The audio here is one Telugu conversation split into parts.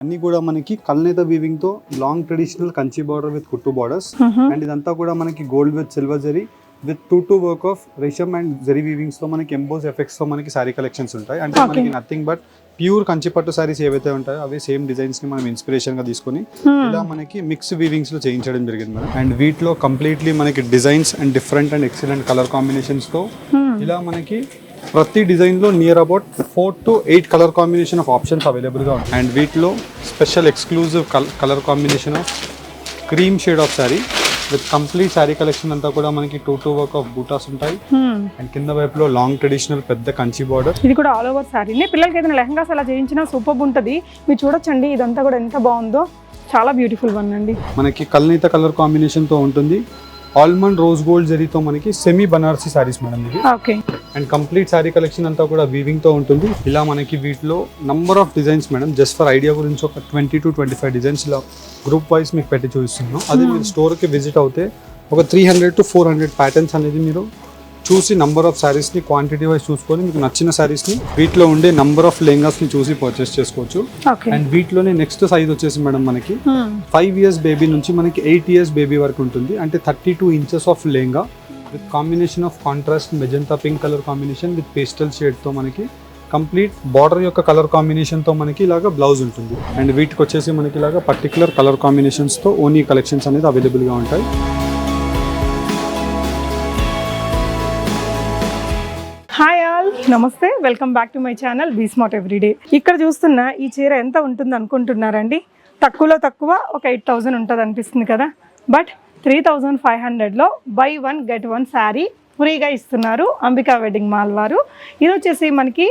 అన్ని కూడా మనకి కల్నేత వీవింగ్తో long traditional Kanchi border with కుట్టు బార్డర్స్ అండ్ ఇదంతా కూడా మనకి gold with silver zari with two two work of resham and zari వీవింగ్స్తో మనకి ఎంబోస్ ఎఫెక్ట్స్తో మనకి సారీ కలెక్షన్స్ ఉంటాయి. అంటే. మనకి నథింగ్ బట్ ప్యూర్ కంచి పట్టు సారీస్ ఏవైతే ఉంటాయో అవి సేమ్ డిజైన్స్ని మనం ఇన్స్పిరేషన్గా తీసుకొని ఇలా మనకి మిక్స్ వీవింగ్స్లో చేయించడం జరిగింది మేడం. అండ్ వీటిలో కంప్లీట్లీ మనకి designs and different and excellent colour కాంబినేషన్స్తో ఇలా మనకి ప్రతి డిజైన్లో near about four to eight colour combination of options అవైలబుల్గా ఉంటాయి. అండ్ వీటిలో special exclusive colour combination of cream shade of sari with complete sari collection అంతా కూడా మనకి two two work of butas ఉంటాయి. అండ్ కింద వైపులో లాంగ్ ట్రెడిషనల్ పెద్ద కంచి బార్డర్ ఇది కూడా ఆల్ ఓవర్ శారీనే పిల్లలకి ఏదైనా లెహంగాస్ అలా చేయించినా సూపర్ ఉంటుంది. మీరు చూడొచ్చండి ఇదంతా కూడా ఎంత బాగుందో. చాలా బ్యూటిఫుల్ వన్ అండి. మనకి కల్నీత కలర్ కాంబినేషన్తో ఉంటుంది. ఆల్మండ్ రోజ్ గోల్డ్ జరీతో మనకి సెమీ బనారసి శారీస్ మేడం ఇది okay. And complete sari collection అంతా కూడా వీవింగ్తో ఉంటుంది. ఇలా మనకి వీటిలో number of designs madam just for idea గురించి ఒక twenty to twenty five designs ఇలా గ్రూప్ వైస్ మీకు పెట్టి చూపిస్తున్నాం. అదే మీరు store కి విజిట్ అవుతే ఒక three hundred to four hundred patterns అనేది మీరు చూసి నంబర్ ఆఫ్ శారీస్ని క్వాంటిటీ వైజ్ చూసుకొని మీకు నచ్చిన శారీస్ని వీటిలో ఉండే నంబర్ ఆఫ్ లెహంగాస్ని చూసి పర్చేస్ చేసుకోవచ్చు. అండ్ వీటిలోనే నెక్స్ట్ సైజ్ వచ్చేసి మేడం మనకి ఫైవ్ ఇయర్స్ బేబీ నుంచి మనకి ఎయిట్ ఇయర్స్ బేబీ వరకు ఉంటుంది. అంటే thirty two inches of lehenga with combination of contrast magenta pink colour combination with pastel షేడ్తో మనకి కంప్లీట్ బార్డర్ యొక్క కలర్ కాంబినేషన్తో మనకి ఇలాగ బ్లౌజ్ ఉంటుంది. అండ్ వీటికి వచ్చేసి మనకి ఇలాగ పర్టికులర్ కలర్ కాంబినేషన్స్తో ఓనీ కలెక్షన్స్ అనేది అవైలబుల్గా ఉంటాయి. నమస్తే welcome back to my channel B smart everyday. ఇక్కడ చూస్తున్న ఈ చీర ఎంత ఉంటుంది అనుకుంటున్నారండి? తక్కువలో తక్కువ ఒక ఎయిట్ థౌజండ్ ఉంటుంది అనిపిస్తుంది కదా. బట్ త్రీ థౌజండ్ ఫైవ్ హండ్రెడ్లో buy one get one sari ఫ్రీగా ఇస్తున్నారు అంబికా వెడ్డింగ్ మాల్ వారు. ఇది వచ్చేసి మనకి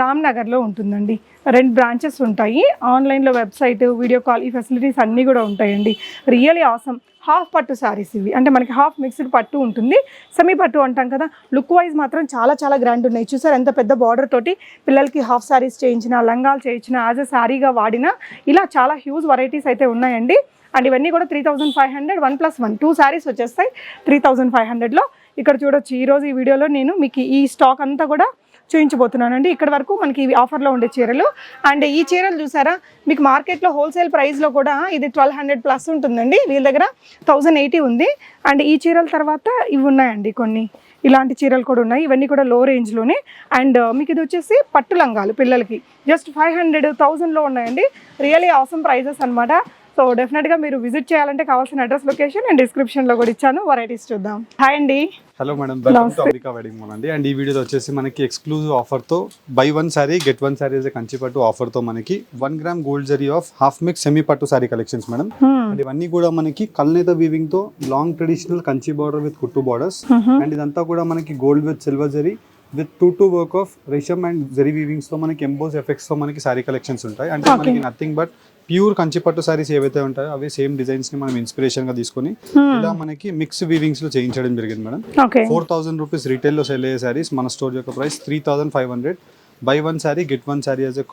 రామ్ నగర్లో ఉంటుందండి. రెండు బ్రాంచెస్ ఉంటాయి. ఆన్లైన్లో వెబ్సైట్ వీడియో కాల్ ఈ ఫెసిలిటీస్ అన్నీ కూడా ఉంటాయండి. Really awesome. హాఫ్ పట్టు శారీస్ ఇవి. అంటే మనకి హాఫ్ మిక్స్డ్ పట్టు ఉంటుంది. సెమీ పట్టు అంటాం కదా. లుక్ వైజ్ మాత్రం చాలా చాలా గ్రాండ్ ఉన్నాయి. చూసారు ఎంత పెద్ద బార్డర్ తోటి పిల్లలకి హాఫ్ శారీస్ చేయించిన లంగాలు చేయించిన యాజ్ అ శారీగా వాడిన ఇలా చాలా హ్యూజ్ వెరైటీస్ అయితే ఉన్నాయండి. అండ్ ఇవన్నీ కూడా three thousand five hundred one plus one. Two saris వచ్చేస్తాయి త్రీ థౌజండ్ ఫైవ్ హండ్రెడ్లో. ఇక్కడ చూడొచ్చు. ఈరోజు ఈ వీడియోలో నేను మీకు ఈ స్టాక్ అంతా కూడా చూపించబోతున్నానండి ఇక్కడ వరకు మనకి ఇవి ఆఫర్లో ఉండే చీరలు. అండ్ ఈ చీరలు చూసారా? మీకు మార్కెట్లో హోల్సేల్ ప్రైస్లో కూడా ఇది ట్వెల్వ్ హండ్రెడ్ ప్లస్ ఉంటుందండి. వీళ్ళ దగ్గర థౌజండ్ ఎయిటీ ఉంది. అండ్ ఈ చీరల తర్వాత ఇవి ఉన్నాయండి కొన్ని. ఇలాంటి చీరలు కూడా ఉన్నాయి. ఇవన్నీ కూడా లో రేంజ్లోనే అండ్ మీకు ఇది వచ్చేసి పట్టు లంగాలు పిల్లలకి. జస్ట్ ఫైవ్ హండ్రెడ్ థౌజండ్లో ఉన్నాయండి. రియలీ అవసరం ప్రైజెస్ అనమాట సో డెఫినెట్గా మీరు విజిట్ చేయాలంటే కావాల్సిన అడ్రస్ లొకేషన్ అండ్ డిస్క్రిప్షన్లో కూడా ఇచ్చాను. వెరైటీస్ చూద్దాం. హాయ్ అండి. Hello madam welcome to America wedding mall అండి. అండ్ ఈ వీడియోలో వచ్చేసి మనకి exclusive ఆఫర్తో buy one sari get one sari Kanchi పట్టు ఆఫర్తో మనకి one gram gold zari of half mix semi పట్టు సారీ కలెక్షన్స్ మేడం అండ్ ఇవన్నీ కూడా మనకి కల్నేత వీవింగ్తో long traditional Kanchi border with కుట్టు బార్డర్స్ అండ్ ఇదంతా కూడా మనకి gold with silver zari with two two work of resham and zari వీవింగ్స్తో మనకి ఎంబోస్ ఎఫెక్ట్స్తో మనకి సారీ కలెక్షన్స్ ఉంటాయి. అంటే. మనకి నథింగ్ బట్ ప్యూర్ కంచి పట్టు సారీస్ ఏవైతే ఉంటాయో అవి సేమ్ డిజైన్స్ని మనం ఇన్స్పిరేషన్గా తీసుకొని ఇలా మనకి మిక్స్ వీవింగ్స్లో చేయించడం జరిగింది మేడం. ఫోర్ థౌసండ్ రూపీస్ రీటైల్లో సెల్ అయ్యే శారీస్ మన స్టోర్ యొక్క price three thousand five hundred buy one sari get one sari as a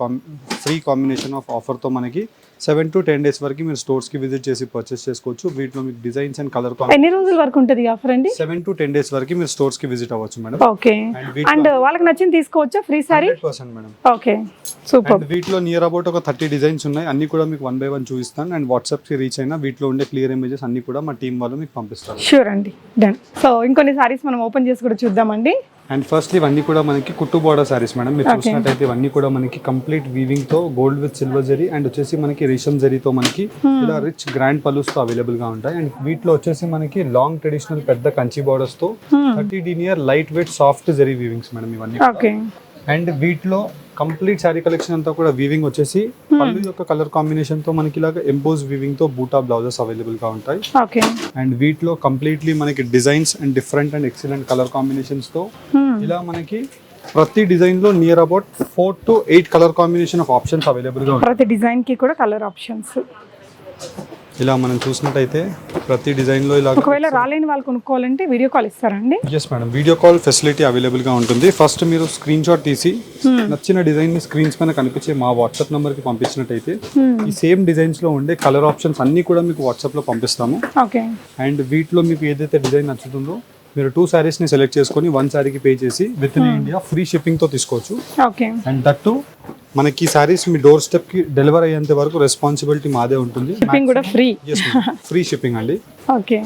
free combination of ఆఫర్తో మనకి సెవెన్ టు టెన్ డేస్ వరకు మీరు స్టోర్స్కి విజిట్ చేసి పర్చేస్ చేసుకోవచ్చు. వీటిలో మీకు డిజైన్స్ అండ్ కలర్ ఎన్ని రోజుల వరకు ఉంటుంది ఆఫర్ అండి? సెవెన్ టు టెన్ డేస్ వరకు మీరు స్టోర్స్కి విజిట్ అవ్వచ్చు మేడం. ఓకే అండ్ వాళ్ళకి నచ్చింది తీసుకోవచ్చా? Free sari percent madam. Okay super వీటిలో నియర్ అబౌట్ ఒక థర్టీ డిజైన్స్ ఉన్నాయి. అన్ని కూడా మీకు వన్ బై వన్ చూపిస్తాను. అండ్ వాట్సాప్కి రీచ్ అయినా వీటిలో ఉండే క్లియర్ ఇమేజెస్ అన్ని కూడా మా టీం వాళ్ళు మీకు పంపిస్తారు. షూర్ అండి. డన్ సో ఇంకొన్ని సారీస్ మనం ఓపెన్ చేసి కూడా చూద్దామండి. అండ్ ఫస్ట్ ఇవన్నీ కూడా మనకి కుట్టు బోర్డర్ సారీస్ మేడం మీరు. చూసినట్టయితే ఇవన్నీ కూడా మనకి కంప్లీట్ వీవింగ్తో gold with silver zari and వచ్చేసి మనకి రేషం జరీతో మనకి ఇలా రిచ్ గ్రాండ్ పలూస్తో అవైలబుల్గా ఉంటాయి. అండ్ వీటిలో వచ్చేసి మనకి లాంగ్ ట్రెడిషనల్ పెద్ద Kanchi బోర్డర్స్తో thirty denier light weight soft zari weavings madam ఇవన్నీ అండ్ వీటిలో కంప్లీట్ శారీ కలెక్షన్ అంతా కూడా వీవింగ్ వచ్చేసి పళ్ళు యొక్క కలర్ కాంబినేషన్తో మనకి ఇలాగ ఎంపోజ్ వీవింగ్తో బూటా బ్లౌజెస్ అవైలబుల్గా ఉంటాయి. ఓకే అండ్ వీటిలో కంప్లీట్లీ మనకి designs and different and excellent colour కాంబినేషన్స్తో ఇలా మనకి ప్రతి డిజైన్లో near about four to eight colour combination of options అవైలబుల్గా ఉంటాయి. ప్రతి డిజైన్కి కూడా కలర్ ఆప్షన్స్ ఇలా మనం చూసినట్టయితే ప్రతి డిజైన్లో ఇలా ఒకవేళ రాలేని వాళ్ళు కొనుక్కోవాలంటే వీడియో కాల్ ఇస్తారండి yes madam video call facility అవైలబుల్గా ఉంటుంది. ఫస్ట్ మీరు స్క్రీన్ షాట్ తీసి నచ్చిన డిజైన్ని స్క్రీన్స్ పైన కనిపించే మా వాట్సాప్ నంబర్కి పంపించినట్టయితే ఈ సేమ్ డిజైన్స్లో ఉండే కలర్ ఆప్షన్స్ అన్ని కూడా మీకు వాట్సాప్లో పంపిస్తాము. ఓకే అండ్ వీటిలో మీకు ఏదైతే డిజైన్ నచ్చుతుందో మీరు టూ శారీస్ని సెలెక్ట్ చేసుకొని వన్ శారీకి పే చేసి విత్ ఇన్ ఇండియా ఫ్రీ షిప్పింగ్తో తీసుకోవచ్చు. ఓకే అండ్ దట్టు మనకి శారీస్ మీ డోర్ స్టెప్కి డెలివర్ అయ్యేంత వరకు రెస్పాన్సిబిలిటీ మాదే ఉంటుంది. షిప్పింగ్ కూడా ఫ్రీ ఫ్రీ షిప్పింగ్ అండి. ఓకే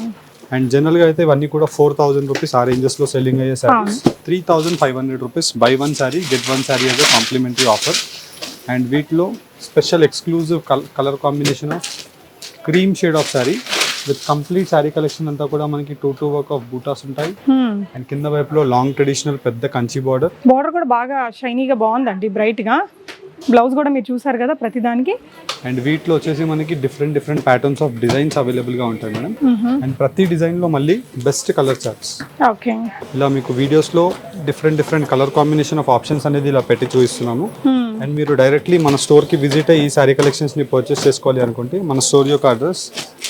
అండ్ జనరల్గా అయితే ఇవన్నీ కూడా ఫోర్ థౌసండ్ రూపీస్ ఆ రేంజెస్లో సెల్లింగ్ అయ్యే saris three thousand five hundred rupees buy one sari get one sari అదే కాంప్లిమెంటరీ ఆఫర్ అండ్ వీటిలో special exclusive colour combination of cream shade of sari with complete sari collection అంతా కూడా మనకి two two work of butas ఉంటాయి. అండ్ కింద వైపులో లాంగ్ ట్రెడిషనల్ పెద్ద కంచి బార్డర్ బార్డర్ కూడా బాగా షైనీగా బాగుందండి బ్రైట్గా బ్లౌజ్ కూడా మీరు చూసారు కదా ప్రతిదానికి అండ్ వీటిలో వచ్చేసి మనకి different different patterns of designs అవైలబుల్గా ఉంటాయి మేడం. అండ్ ప్రతి డిజైన్లో మళ్ళీ బెస్ట్ కలర్ చార్ట్స్ ఓకే. ఇలా మీకు వీడియోస్లో different different colour combination of options అనేది ఇలా పెట్టి చూపిస్తున్నాము. అండ్ మీరు డైరెక్ట్లీ మన స్టోర్కి విజిట్ అయ్యి ఈ సారీ కలెక్షన్స్ని పర్చేస్ చేసుకోవాలి అనుకుంటే మన స్టోర్ యొక్క address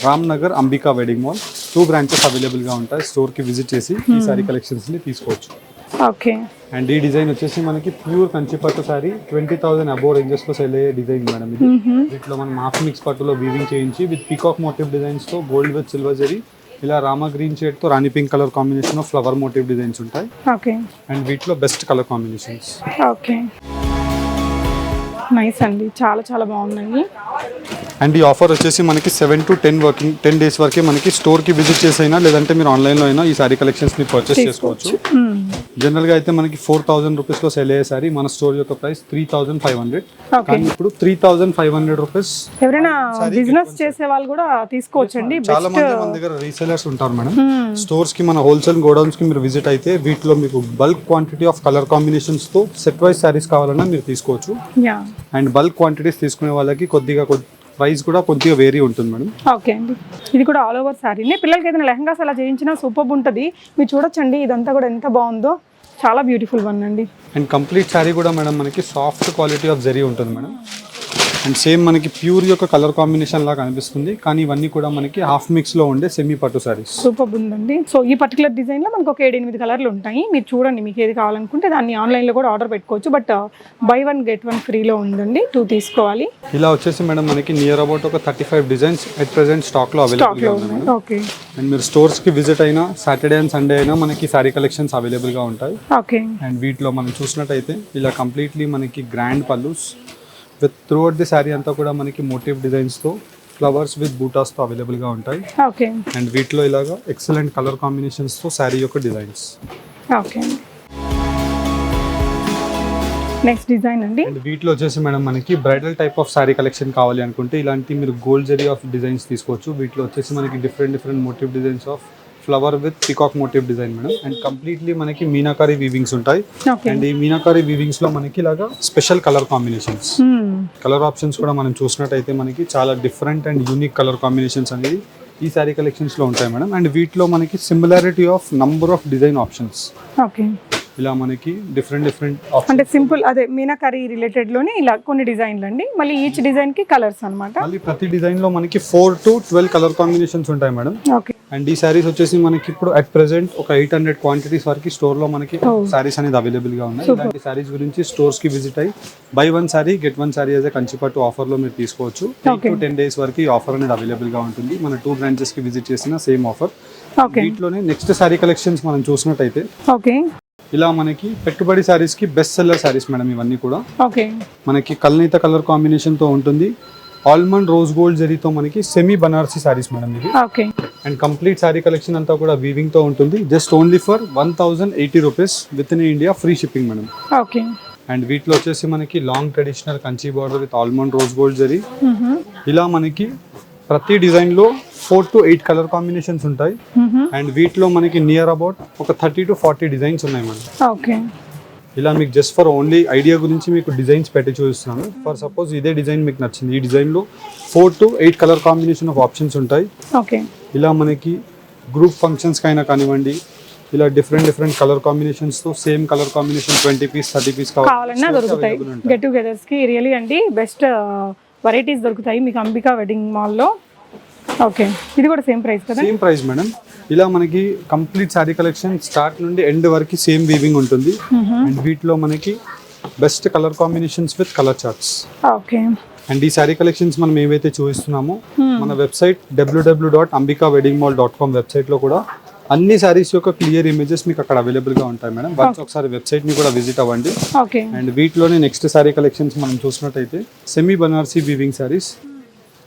Ram Nagar Ambika wedding mall two branches అవైలబుల్గా ఉంటాయి. స్టోర్కి విజిట్ చేసి ఈ సారీ కలెక్షన్స్ని తీసుకోవచ్చు. ఓకే. అండ్ ఈ డిజైన్ వచ్చేసి మనకి ప్యూర్ కంచి పట్టు సారీ ట్వంటీ థౌసండ్ అబోవ్ రేంజెస్లో సెల్ అయ్యే డిజైన్ మేడం ఇది. వీటిలో మనం హాఫ్ మిక్స్ పట్టులో వీవింగ్ చేయించి విత్ పీకాక్ మోటివ్ డిజైన్స్తో గోల్డ్ విత్ సిల్వర్ జరీ ఇలా రామా గ్రీన్ షేడ్తో రాణి pink colour combination of flower motif designs ఉంటాయి. ఓకే. అండ్ వీటిలో best colour combinations okay. Nice అండి. చాలా చాలా బాగున్నాయి. అండ్ ఈ ఆఫర్ వచ్చేసి మనకి seven to ten working ten days వరకే మనకి స్టోర్కి విజిట్ చేసైనా లేదంటే మీరు ఆన్లైన్లో అయినా ఈ సారీ కలెక్షన్స్ని పర్చేస్ చేసుకోవచ్చు. మ్మ్. జనరల్గా అయితే మనకి ఫోర్ థౌసండ్ రూపీస్లో సెల్ అయ్యే సారీ మన స్టోర్ యొక్క price three thousand five hundred. కానీ ఇప్పుడు three thousand five hundred rupees ఎవరైనా బిజినెస్ చేసే వాళ్ళు కూడా తీసుకోవచ్చండి. చాలా మంది మన దగ్గర రీసెలర్స్ ఉంటారు మేడం. స్టోర్స్కి మన హోల్సేల్ గోడౌన్స్కి మీరు విజిట్ అయితే వీటిలో మీకు బల్క్ క్వాంటిటీ ఆఫ్ కలర్ కాంబినేషన్స్తో సెట్ వైజ్ సారీస్ కావాలన్నా మీరు తీసుకోవచ్చు. అండ్ బల్క్ క్వాంటిటీస్ తీసుకునే వాళ్ళకి కొద్దిగా ప్రైస్ కూడా కొద్దిగా వేరీ ఉంటుంది మేడం. ఓకే అండి. ఇది కూడా ఆల్ ఓవర్ శారీనే పిల్లలకి ఏదైనా లెహంగాస్ అలా చేయించినా సూపర్ ఉంటుంది. మీరు చూడొచ్చండి ఇదంతా కూడా ఎంత బాగుందో. చాలా బ్యూటిఫుల్ వన్ అండి. అండ్ కంప్లీట్ శారీ కూడా మేడం మనకి సాఫ్ట్ క్వాలిటీ ఆఫ్ జరీ ఉంటుంది మేడం. అండ్ సేమ్ మనకి ప్యూర్ యొక్క కలర్ కాంబినేషన్ లాగా అనిపిస్తుంది. కానీ ఇవన్నీ కూడా మనకి హాఫ్ మిక్స్లో ఉండే సెమీ పట్టు సారీస్ సూపర్ ఉందండి. సో ఈ పర్టికులర్ డిజైన్లో మనకు ఒక ఏడు ఎనిమిది కలర్లు ఉంటాయి. మీరు చూడండి మీకు ఏది కావాలనుకుంటే దాన్ని ఆన్లైన్లో కూడా ఆర్డర్ పెట్టుకోవచ్చు. But buy one get one ఫ్రీలో ఉందండి. టూ తీసుకోవాలి. ఇలా వచ్చేసి మేడం మనకి నియర్ అబౌట్ ఒక thirty five designs at present స్టాక్లో అవైలబుల్ ఓకే అండ్ మీరు స్టోర్స్కి విజిట్ అయినా సాటర్డే అండ్ సండే అయినా మనకి సారీ కలెక్షన్స్ అవైలబుల్గా ఉంటాయి. ఓకే అండ్ వీటిలో మనం చూసినట్టయితే ఇలా కంప్లీట్లీ మనకి grand pallus with throughout the sari అంతా కూడా మనకి మోటివ్ డిజైన్స్తో ఫ్లవర్స్ విత్ బూటాస్తో అవైలబుల్గా ఉంటాయి. ఓకే అండ్ వీటిలో ఇలాగా ఎక్సలెంట్ కలర్ కాంబినేషన్స్తో శారీ యొక్క డిజైన్స్ ఓకే నెక్స్ట్ డిజైన్ అండి. అండ్ వీటిలో వచ్చేసి మేడం మనకి bridal type of sari collection కావాలి అనుకుంటే ఇలాంటి మీరు గోల్డ్ జరీ ఆఫ్ డిజైన్స్ తీసుకోవచ్చు. వీటిలో వచ్చేసి మనకి different different motif designs of flower with peacock motif design madam and completely మనకి మీనాకారి వీవింగ్స్ ఉంటాయి అండ్ ఈ మీనాకారి వీవింగ్స్లో మనకి ఇలాగా special colour combinations. Colour options కూడా మనం చూసినట్టయితే మనకి చాలా different and unique colour combinations అనేది ఈ శారీ కలెక్షన్స్లో ఉంటాయి మేడం అండ్ వీటిలో మనకి similarity of number of design options okay ఇలా మనకి డిఫరెంట్ డిఫరెంట్ అంటే సింపుల్ అదే మీనాకరీ రిలేటెడ్లోనే ఇలా కొన్ని డిజైన్లు అండి. మళ్ళీ ఈచ్ డిజైన్కి కలర్స్ అన్నమాట. మళ్ళీ ప్రతి డిజైన్లో మనకి four to twelve colour combinations ఉంటాయి మేడం. ఓకే అండ్ ఈ శారీస్ వచ్చేసి మనకి ఇప్పుడు అట్ ప్రెసెంట్ ఒక ఎయిట్ హండ్రెడ్ క్వాంటిటీస్ వరకు స్టోర్లో మనకి శారీస్ అనేది అవైలబుల్గా ఉన్నాయి. ఇలాంటి శారీస్ గురించి స్టోర్స్కి విజిట్ అయ్యి buy one sari get one sari అదే కంచిపట్టు ఆఫర్లో మీరు తీసుకోవచ్చు. ఎయిట్ టు టెన్ డేస్ వరకు ఈ ఆఫర్ అనేది అవైలబుల్గా ఉంటుంది. మన టూ బ్రాంచెస్కి విజిట్ చేసిన సేమ్ ఆఫర్ ఓకే వీటిలోనే నెక్స్ట్ శారీ కలెక్షన్స్ మనం చూసినట్టయితే ఓకే ఇలా మనకి పెట్టుబడి శారీస్కి బెస్ట్ సెల్లర్ శారీస్ మేడం ఇవన్నీ కూడా. ఓకే. మనకి కల్నీత కలర్ కాంబినేషన్తో ఉంటుంది. ఆల్మండ్ రోజ్ గోల్డ్ జరీతో మనకి సెమీ బనారసి శారీస్ మేడం ఇది okay. And complete sari collection అంతా కూడా వీవింగ్తో ఉంటుంది. Just only for one thousand eighty rupees within India free shipping madam. Okay. And వీటిలో వచ్చేసి మనకి long traditional Kanchi border with almond rose gold zari ఇలా మనకి ప్రతి డిజైన్లో four to eight colour combinations ఉంటాయి. అండ్ వీటిలో మనకి నియర్ అబౌట్ ఒక థర్టీ టు ఫార్టీ డిజైన్స్ ఉన్నాయి మేడం. ఓకే. ఇలా మీకు జస్ట్ ఫర్ ఓన్లీ ఐడియా గురించి మీకు డిజైన్స్ పెట్టి చూపిస్తున్నాను. ఫర్ సపోజ్ ఇదే డిజైన్ మీకు నచ్చింది. ఈ డిజైన్లో four to eight colour combination of options ఉంటాయి. ఓకే. ఇలా మనకి గ్రూప్ ఫంక్షన్స్కి అయినా కానివ్వండి ఇలా different different colour కాంబినేషన్స్తో same colour combination twenty piece thirty piece కావాలన్నా దొరుకుతాయి. గెట్ టుగెదర్స్కి రియలీ అండి బెస్ట్ వెరైటీస్ దొరుకుతాయి. మీకు అంబికా వెడ్డింగ్ మాల్లో ఓకే. ఇది కూడా సేమ్ ప్రైస్ కదా? Same price madam. ఇలా మనకి కంప్లీట్ శారీ కలెక్షన్ స్టార్ట్ నుండి ఎండ్ వరకు సేమ్ వీవింగ్ ఉంటుంది. అండ్ వీటిలో మనకి best colour combinations with colour charts. Okay. And ఈ శారీ కలెక్షన్స్ మనం ఏవైతే చూపిస్తున్నామో మన website WWW dot Ambika wedding mall dot com వెబ్సైట్లో కూడా అన్ని శారీస్ యొక్క క్లియర్ ఇమేజెస్ మీకు అక్కడ అవైలబుల్గా ఉంటాయి మేడం. వన్స్ ఒకసారి వెబ్సైట్ని కూడా విజిట్ అవ్వండి. ఓకే. అండ్ వీటిలోనే నెక్స్ట్ శారీ కలెక్షన్స్ మనం చూసినట్టయితే semi Banarasi weaving saris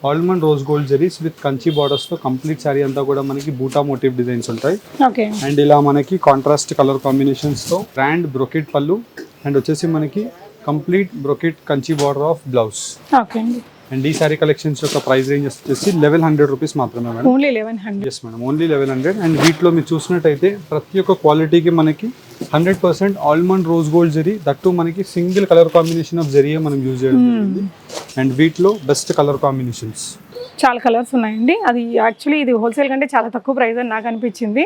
almond rose gold zaris with Kanchi బార్డర్స్తో కంప్లీట్ శారీ అంతా కూడా మనకి బూటా మోటివ్ డిజైన్స్ ఉంటాయి. అండ్ ఇలా మనకి కాంట్రాస్ట్ కలర్ కాంబినేషన్స్తో బ్రాండ్ బ్రొకెట్ పళ్ళు అండ్ వచ్చేసి మనకి complete brocade Kanchi border of blouse అండి. ఈ శారీ కలెక్షన్స్ యొక్క ప్రైస్ రేంజ్ వచ్చేసి లెవెన్ హండ్రెడ్ రూపీస్ మాత్రమే madam. Only eleven hundred yes madam only eleven hundred and వీటిలో మీరు చూసినట్టయితే ప్రతి ఒక్క క్వాలిటీకి మనకి hundred percent almond rose gold zari. That మనకి సింగిల్ కలర్ కాంబినేషన్ ఆఫ్ జరీయే మనం యూజ్ చేయడం జరిగింది. అండ్ వీటిలో బెస్ట్ కలర్ కాంబినేషన్స్. చాలా కలర్స్ ఉన్నాయండి. అది యాక్చువల్లీ ఇది హోల్సేల్ కంటే చాలా తక్కువ ప్రైస్ అని నాకు అనిపించింది.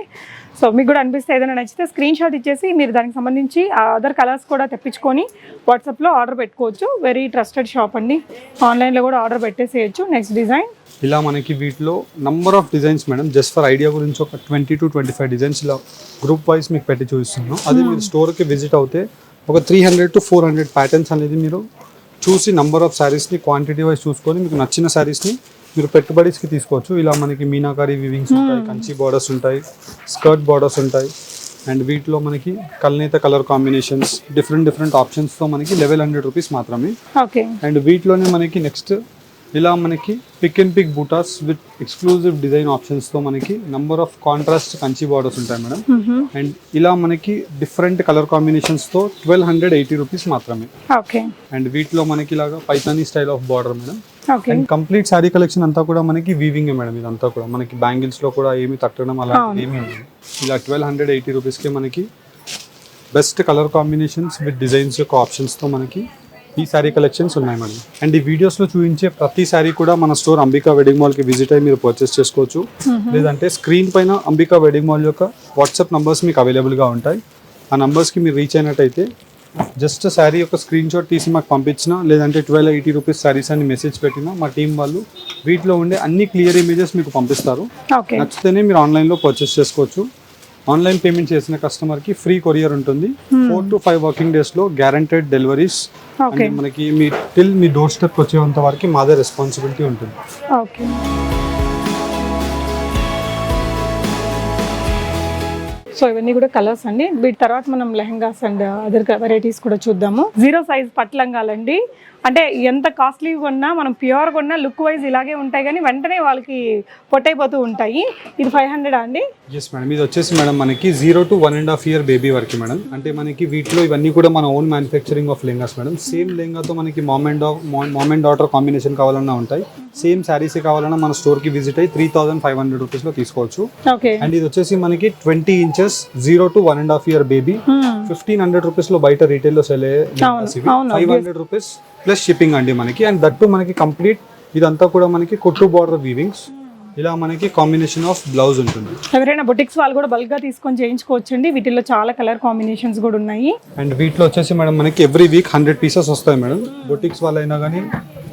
సో మీకు కూడా అనిపిస్తే ఏదైనా నచ్చితే స్క్రీన్ షాట్ ఇచ్చేసి మీరు దానికి సంబంధించి అదర్ కలర్స్ కూడా తెప్పించుకొని వాట్సాప్లో ఆర్డర్ పెట్టుకోవచ్చు. వెరీ ట్రస్టెడ్ షాప్ అండి. ఆన్లైన్లో కూడా ఆర్డర్ పెట్టేసేయచ్చు. నెక్స్ట్ డిజైన్ ఇలా మనకి వీటిలో number of designs madam just for idea గురించి ఒక twenty to twenty five designs ఇలా గ్రూప్ వైజ్ మీకు పెట్టి చూపిస్తున్నాం. అది మీరు స్టోర్కి విజిట్ అవుతే ఒక three hundred to four hundred patterns అనేది మీరు చూసి నంబర్ ఆఫ్ శారీస్ని క్వాంటిటీ వైజ్ చూసుకొని మీకు నచ్చిన శారీస్ని మీరు పెట్టుబడిస్కి తీసుకోవచ్చు. ఇలా మనకి మీనాకారి వివింగ్స్ ఉంటాయి కంచి బార్డర్స్ ఉంటాయి స్కర్ట్ బార్డర్స్ ఉంటాయి. అండ్ వీటిలో మనకి కల్నేత కలర్ కాంబినేషన్స్ డిఫరెంట్ డిఫరెంట్ ఆప్షన్స్తో మనకి లెవెల్ హండ్రెడ్ రూపీస్ మాత్రమే. ఓకే అండ్ వీటిలోనే మనకి నెక్స్ట్ ఇలా మనకి pick and pick butas with exclusive design ఆప్షన్స్తో మనకి number of contrast Kanchi borders ఉంటాయి మేడం అండ్ ఇలా మనకి డిఫరెంట్ కలర్ కాంబినేషన్స్తో ట్వెల్వ్ హండ్రెడ్ ఎయిటీ రూపీస్ మాత్రమే. ఓకే అండ్ వీటిలో మనకి ఇలాగా Paithani style of border madam and complete sari collection అంతా కూడా మనకి వీవింగ్ మేడం ఇదంతా కూడా. మనకి బ్యాంగిల్స్లో కూడా ఏమి తట్టడం అలా ఏమీ ఇలా ట్వెల్వ్ హండ్రెడ్ ఎయిటీ రూపీస్కి మనకి best colour combinations with designs యొక్క ఆప్షన్స్తో మనకి ఈ శారీ కలెక్షన్స్ ఉన్నాయి మేడం అండ్ ఈ వీడియోస్లో చూపించే ప్రతి శారీ కూడా మన స్టోర్ అంబికా వెడ్డింగ్ మాల్కి విజిట్ అయ్యి మీరు పర్చేస్ చేసుకోవచ్చు. లేదంటే స్క్రీన్ పైన అంబికా వెడ్డింగ్ మాల్ యొక్క వాట్సాప్ నంబర్స్ మీకు అవైలబుల్గా ఉంటాయి. ఆ నంబర్స్కి మీరు రీచ్ అయినట్టయితే జస్ట్ శారీ యొక్క స్క్రీన్ షాట్ తీసి మాకు పంపించినా లేదంటే ట్వెల్వ్ ఎయిటీ రూపీస్ శారీస్ అని మెసేజ్ పెట్టినా మా టీం వాళ్ళు వీటిలో ఉండే అన్ని క్లియర్ ఇమేజెస్ మీకు పంపిస్తారు. నచ్చితేనే మీరు ఆన్లైన్లో పర్చేస్ చేసుకోవచ్చు. ఆన్లైన్ పేమెంట్ చేసిన కస్టమర్కి ఫ్రీ కొరియర్ ఉంటుంది. ఫోర్ టు ఫైవ్ వర్కింగ్ డేస్లో గ్యారంటెడ్ డెలివరీస్ ఓకే మనకి మీ టిల్ మీ డోర్ స్టెప్ వచ్చేంత వరకు మాదే రెస్పాన్సిబిలిటీ ఉంటుంది. ఓకే సో ఇవన్నీ కూడా కలర్స్ అండి. వీటి తర్వాత మనం లెహంగాస్ అండ్ అదర్ వెరైటీస్ కూడా చూద్దాము. జీరో సైజ్ పట్లంగాలండి. అంటే ఎంత కాస్ట్లీ కొన్నా మనం ప్యూర్ కొన్నా లుక్ వైజ్ ఇలాగే ఉంటాయి కానీ వెంటనే వాళ్ళకి పొట్టైపోతూ ఉంటాయి. ఇది ఫైవ్ హండ్రెడ్ అండి? ఎస్ మేడం ఇది వచ్చేసి మేడం మనకి zero to one and half year baby వరకు మేడం అంటే మనకి వీటిలో ఇవన్నీ కూడా మన own manufacturing of lehengas madam same లెంగాతో మనకి mom and mom and daughter combination కావాలన్నా ఉంటాయి. సేమ్ శారీస్ కావాలన్నా మన స్టోర్కి విజిట్ అయ్యి త్రీ థౌసండ్ ఫైవ్ హండ్రెడ్ రూపీస్లో తీసుకోవచ్చు. ఓకే అండ్ ఇది వచ్చేసి మనకి twenty inches zero to one and half year baby fifteen hundred రూపీస్లో బయట రీటైల్లో sell five hundred rupees plus shipping అండి మనకి. అండ్ దట్టు మనకి కంప్లీట్ ఇదంతా కూడా మనకి కొట్టు బార్డర్ వీవింగ్స్ ఇలా మనకి కాంబినేషన్ ఆఫ్ బ్లౌజ్ ఉంటుంది. ఎవరైనా బొటిక్స్ వాళ్ళు కూడా బల్క్గా తీసుకొని చేయించుకోవచ్చండి. వీటిల్లో చాలా కలర్ కాంబినేషన్స్ కూడా ఉన్నాయి. అండ్ వీటిలో వచ్చేసి మేడం మనకి ఎవ్రీ వీక్ హండ్రెడ్ పీసెస్ వస్తాయి మేడం. బొటిక్స్ వాళ్ళైనా కానీ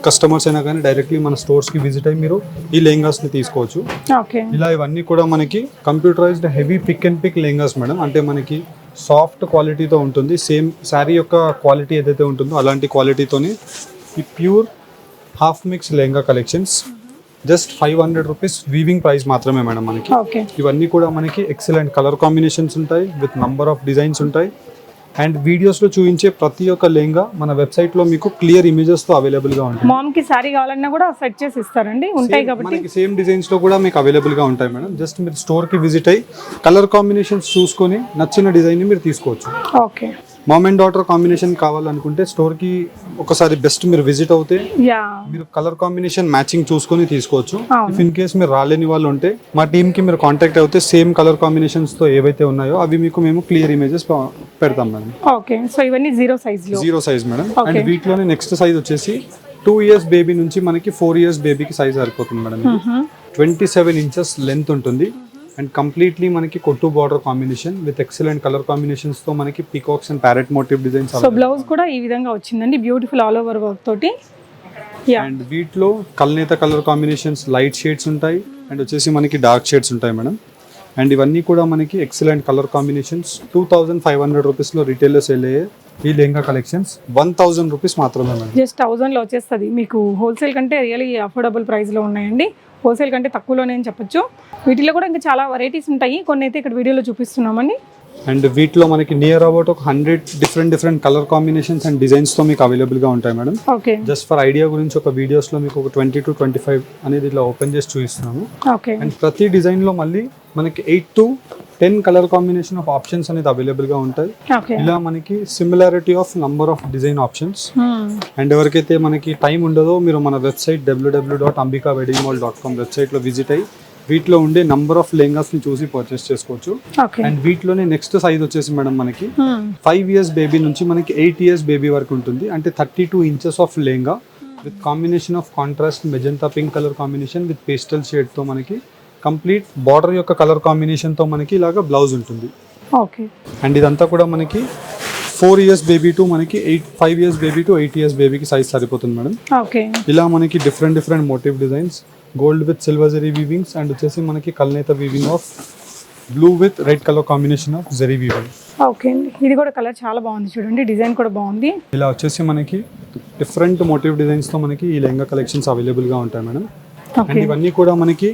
కస్టమర్స్ అయినా కానీ డైరెక్ట్లీ మన స్టోర్స్కి విజిట్ అయ్యి మీరు ఈ లెహంగాస్ని తీసుకోవచ్చు. ఓకే ఇలా ఇవన్నీ కూడా మనకి computerised heavy pick and pick lehengas madam. అంటే మనకి సాఫ్ట్ క్వాలిటీతో ఉంటుంది. సేమ్ శారీ యొక్క క్వాలిటీ ఏదైతే ఉంటుందో అలాంటి క్వాలిటీతోని ఈ pure half mix lehenga collections. Just five hundred rupees weaving price మాత్రమే మేడం మనకి. ఇవన్నీ కూడా మనకి ఎక్సలెంట్ కలర్ కాంబినేషన్స్ ఉంటాయి విత్ నంబర్ ఆఫ్ డిజైన్స్ ఉంటాయి. అండ్ వీడియోస్లో చూపించే ప్రతి ఒక్క లెహంగా మన వెబ్సైట్లో మీకు క్లియర్ ఇమేజెస్తో అవైలబుల్గా ఉంటుంది. మామ్కి శారీ కావాలన్నా కూడా సెట్ చేసి ఇస్తారండి ఉంటాయి కాబట్టి. మనకి సేమ్ డిజైన్స్లో కూడా మీకు అవైలబుల్గా ఉంటాయి మేడం. జస్ట్ మీరు స్టోర్కి విజిట్ అయ్యి కలర్ కాంబినేషన్స్ చూసుకొని నచ్చిన డిజైన్ని మీరు తీసుకోవచ్చు. Okay mom and daughter combination కావాలనుకుంటే స్టోర్కి ఒకసారి బెస్ట్ మీరు విజిట్ అవుతే మీరు కలర్ కాంబినేషన్ మ్యాచింగ్ చూసుకొని తీసుకోవచ్చు. ఇఫ్ ఇన్ కేస్ మీరు రాలేని వాళ్ళు ఉంటే మా టీమ్కి మీరు కాంటాక్ట్ అవుతే సేమ్ కలర్ కాంబినేషన్స్తో ఏవైతే ఉన్నాయో అవి మీకు మేము క్లియర్ ఇమేజెస్ పెడతాం మేడం ఓకే సో ఇవన్నీ zero size zero size madam. And వీటిలోనే నెక్స్ట్ సైజ్ వచ్చేసి టూ ఇయర్స్ బేబీ నుంచి మనకి ఫోర్ ఇయర్స్ బేబీకి సైజ్ సరిపోతుంది madam twenty seven inches length ఉంటుంది. అండ్ కంప్లీట్లీ మనకి కొట్టు border combination with excellent colour కాంబినేషన్స్తో మనకి peacocks and parrot motif designs so blouse కూడా ఈ విధంగా వచ్చిందండి. బ్యూటిఫుల్ ఆల్ ఓవర్ వర్క్ తోటి. అండ్ వీటిలో కల్నేత కలర్ కాంబినేషన్స్ లైట్ షేడ్స్ ఉంటాయి. అండ్ వచ్చేసి మనకి డార్క్ షేడ్స్ ఉంటాయి మేడం. అండ్ ఇవన్నీ కూడా మనకి excellent colour combinations. Two thousand five hundred రూపీస్లో రీటైల్లో సేల్ అయ్యే ఈ lehenga collections one thousand rupees మాత్రమే మేడం. జస్ట్ థౌజండ్లో వచ్చేస్తుంది. మీకు హోల్సేల్ కంటే రియలీ అఫోర్డబుల్ ప్రైస్లో ఉన్నాయండి. హోల్సేల్ కంటే తక్కువలోనే అని చెప్పొచ్చు. వీటిలో కూడా ఇంకా చాలా వెరైటీస్ ఉంటాయి. కొన్ని అయితే ఇక్కడ వీడియోలో చూపిస్తున్నామండి. అండ్ వీటిలో మనకి నియర్ అబౌట్ ఒక hundred different different colour combinations and డిజైన్స్తో మీకు అవైలబుల్గా ఉంటాయి madam. Okay. Just for idea గురించి ఒక వీడియోస్లో మీకు ఒక ట్వంటీ టు ట్వంటీ ఫైవ్ అనేది ఇట్లా ఓపెన్ చేసి చూపిస్తున్నాము. ఓకే. అండ్ ప్రతి డిజైన్లో మళ్ళీ మనకి eight to ten colour combination of options అనేది అవైలబుల్గా ఉంటాయి. ఇలా మనకి similarity of number of design options. And ఎవరికైతే మనకి టైం ఉండదో మీరు మన website WWW dot Ambika wedding mall dot com వెబ్సైట్లో విజిట్ అయ్యి వీటిలో ఉండే నంబర్ ఆఫ్ లెహంగాస్ని చూసి పర్చేస్ చేసుకోవచ్చు. అండ్ వీటిలోనే నెక్స్ట్ సైజ్ వచ్చేసి మేడం మనకి. ఫైవ్ ఇయర్స్ బేబీ నుంచి మనకి ఎయిట్ ఇయర్స్ బేబీ వరకు ఉంటుంది. అంటే thirty two inches of lehenga with combination of contrast magenta pink colour combination with pastel షేడ్తో మనకి కంప్లీట్ బార్డర్ యొక్క కలర్ కాంబినేషన్తో మనకి ఇలాగా బ్లౌజ్ ఉంటుంది. ఓకే. అండ్ ఇదంతా కూడా మనకి ఫోర్ ఇయర్స్ బేబీ టు మనకి eight five years baby to eight years బేబీకి సైజ్ సరిపోతుంది మేడం. ఓకే. ఇలా మనకి different different motif designs gold with silver zari weavings and వచ్చేసి మనకి కల్నేత weaving of blue with red colour combination of zari weaving okay. ఇది కూడా కలర్ చాలా బాగుంది చూడండి. డిజైన్ కూడా బాగుంది. ఇలా వచ్చేసి మనకి డిఫరెంట్ మోటివ్ డిజైన్స్తో మనకి ఈ లెహంగా కలెక్షన్స్ అవైలబుల్గా ఉంటాయి మేడం. అండ్ ఇవన్నీ కూడా మనకి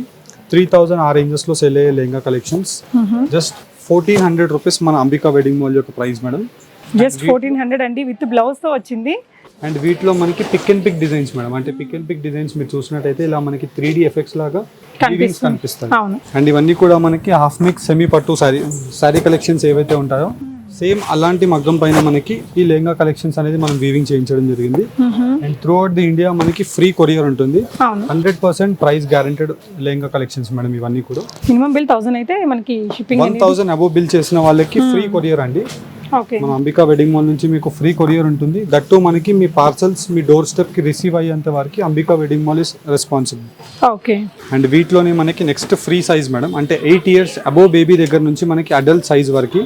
త్రీ థౌజండ్ ఆ రేంజెస్లో సెల్ అయ్యే lehenga collections just fourteen hundred rupees మన అంబికా వెడ్డింగ్ మాల్ యొక్క price madam just fourteen hundred అండి విత్ బ్లౌజ్తో వచ్చింది. అండ్ వీటిలో మనకి pick and pick designs madam అంటే పిక్ అండ్ పిక్ డిజైన్స్ మీరు చూసినట్టయితే ఇలా మనకి త్రీ డి ఎఫెక్ట్స్ లాగా కనిపిస్తాయి. అండ్ ఇవన్నీ కూడా మనకి హాఫ్ మిక్స్ సెమీ పట్టు సారీ సారీ కలెక్షన్స్ ఏవైతే ఉంటాయో సేమ్ అలాంటి మగ్గం పైన మనకి ఈ లెహంగా కలెక్షన్స్ అనేది మనం వీవింగ్ చేయించడం జరిగింది. And throughout the India మనకి ఫ్రీ కొరియర్ ఉంటుంది. Hundred percent price guaranteed lehenga collections madam ఇవన్నీ కూడా. మినిమం బిల్ థౌసండ్ అయితే మనకి shipping one thousand above bill చేసిన వాళ్ళకి ఫ్రీ కొరియర్ అండి. మన అంబికా వెడ్డింగ్ మాల్ నుంచి మీకు ఫ్రీ కొరియర్ ఉంటుంది. దట్టు మనకి మీ పార్సల్స్ మీ డోర్ స్టెప్కి రిసీవ్ అయ్యేంత వరకు Ambika wedding mall is responsible okay and వీటిలోనే మనకి నెక్స్ట్ ఫ్రీ సైజ్ మేడం. అంటే ఎయిట్ ఇయర్స్ అబోవ్ బేబీ దగ్గర నుంచి మనకి అడల్ట్ సైజ్ వరకు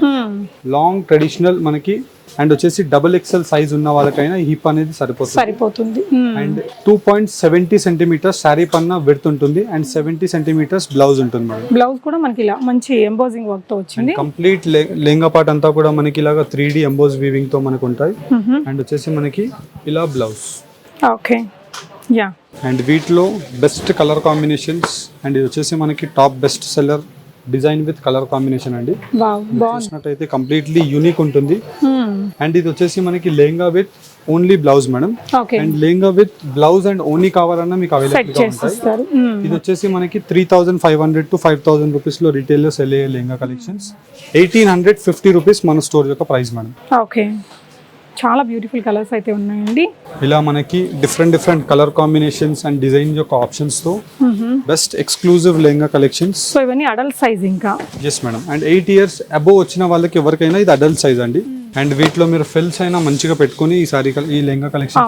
లాంగ్ ట్రెడిషనల్ మనకి అండ్ వచ్చేసి డబుల్ ఎక్సెల్ సైజ్ ఉన్న వాళ్ళకైనా హిప్ అనేది సరిపోతుంది. సరిపోతుంది. And two point seventy centimetres sari పన్న విడ్త్ ఉంటుంది అండ్ సెవెంటీ సెంటీమీటర్స్ బ్లౌజ్ ఉంటుంది మేడం బ్లౌజ్ కూడా మనకి ఇలా మంచి ఎంబోజింగ్ వర్క్తో వచ్చింది. కంప్లీట్ లెహంగా పార్ట్ అంతా కూడా మనకి ఇలాగా త్రీ డి ఎంబోజ్ వీవింగ్తో మనకు ఉంటాయి. అండ్ వచ్చేసి మనకి ఇలా బ్లౌజ్ ఓకే యా అండ్ వీటిలో బెస్ట్ కలర్ కాంబినేషన్స్ అండ్ ఇది వచ్చేసి మనకి top best seller design with colour combination అండి. చూసినట్టయితే కంప్లీట్లీ యూనిక్ ఉంటుంది. అండ్ ఇది వచ్చేసి మనకి lehenga with only blouse madam. And lehenga with blouse and only కావాలన్నా మీకు అవైలబుల్ ఉంటాయి. ఇది వచ్చేసి మనకి three thousand five hundred to five thousand రూపీస్లో రిటైల్లో సెల్ అయ్యే lehenga collections eighteen hundred fifty rupees మన స్టోర్ యొక్క ప్రైస్ మేడం. ఓకే. చాలా బ్యూటిఫుల్ కలర్స్ అయితే ఉన్నాయండి. ఇలా మనకి different different colour combinations and design యొక్క ఆప్షన్స్తో best exclusive lehenga collections so ఇవన్నీ అడల్ట్ సైజ్ ఇంకా. Yes madam and eight years above వచ్చిన వాళ్ళకి ఎవరికైనా ఇది అడల్ట్ సైజ్ అండి. అండ్ వీటిలో మీరు ఫెల్స్ అయినా మంచిగా పెట్టుకొని ఈ సారీ ఈ lehenga collection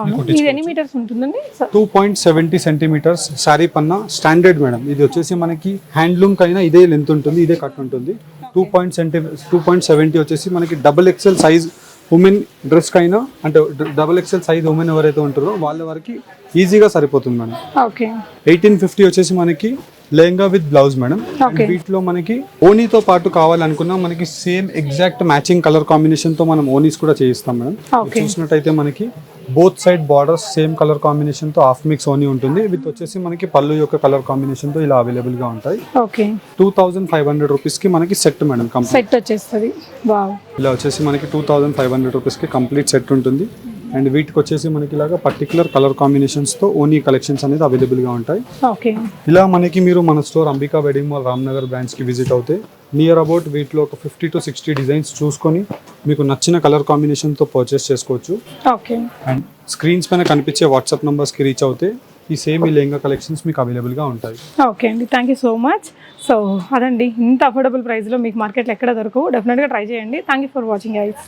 two point seventy centimetres sari పన్న స్టాండర్డ్ మేడం ఇది వచ్చేసి మనకి హ్యాండ్లూమ్ కైనా ఇదే లెంత్ ఉంటుంది ఇదే కట్ ఉంటుంది. Two point centi two point seventy వచ్చేసి మనకి double XL size women dress కైనా అంటే డబుల్ ఎక్సెల్ సైజ్ ఉమెన్ ఎవరైతే ఉంటారో వాళ్ళ వరకు ఈజీగా సరిపోతుంది మేడం. ఓకే. ఎయిటీన్ ఫిఫ్టీ వచ్చేసి మనకి లెహంగా విత్ బ్లౌజ్ మేడం. వీటిలో మనకి ఓనీతో పాటు కావాలనుకున్నా మనకి సేమ్ ఎగ్జాక్ట్ మ్యాచింగ్ కలర్ కాంబినేషన్తో మనం ఓనీస్ కూడా చేయిస్తాం మేడం. చూసినట్టయితే మనకి both side borders same colour కాంబినేషన్తో హాఫ్ మిక్స్ ఓనీ ఉంటుంది. విత్ వచ్చేసి మనకి పళ్ళు యొక్క కలర్ కాంబినేషన్తో ఇలా అవైలబుల్గా ఉంటాయి టూ థౌసండ్ ఫైవ్ హండ్రెడ్ రూపీస్కి మనకి సెట్ మేడం కంప్లీట్. సెట్ వచ్చేస్తుంది. ఇలా వచ్చేసి మనకి టూ థౌసండ్ ఫైవ్ హండ్రెడ్ రూపీస్కి కంప్లీట్ సెట్ ఉంటుంది. అండ్ వీటికి వచ్చేసి మనకి ఇలాగా పర్టికులర్ కలర్ కాంబినేషన్స్తో ఓనీ కలెక్షన్స్ అనేది అవైలబుల్గా ఉంటాయి. ఓకే. ఇలా మనకి మీరు మన store Ambika wedding mall Ramnagar బ్రాంచ్కి విజిట్ అవుతే నియర్ అబౌట్ వీటిలో ఒక ఫిఫ్టీ టు సిక్స్టీ డిజైన్స్ చూసుకొని మీకు నచ్చిన కలర్ కాంబినేషన్తో పర్చేస్ చేసుకోవచ్చు. ఓకే. అండ్ స్క్రీన్స్ పైన కనిపించే వాట్సాప్ నెంబర్స్కి రీచ్ అవుతే ఈ సేమ్ ఈ లెహంగా కలెక్షన్స్ మీకు అవైలబుల్గా ఉంటాయి. ఓకే అండి. Thank you so much so అదండి. ఇంత అఫోర్డబుల్ ప్రైస్లో మీకు మార్కెట్లో ఎక్కడ దొరకవు. డెఫినెట్గా ట్రై చేయండి. Thank you for watching ice